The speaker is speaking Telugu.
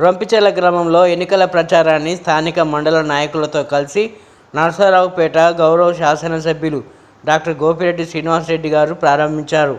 రొంపిచెల గ్రామంలో ఎన్నికల ప్రచారాన్ని స్థానిక మండల నాయకులతో కలిసి నరసరావుపేట గౌరవ శాసనసభ్యులు డాక్టర్ గోపిరెడ్డి శ్రీనివాసరెడ్డి గారు ప్రారంభించారు.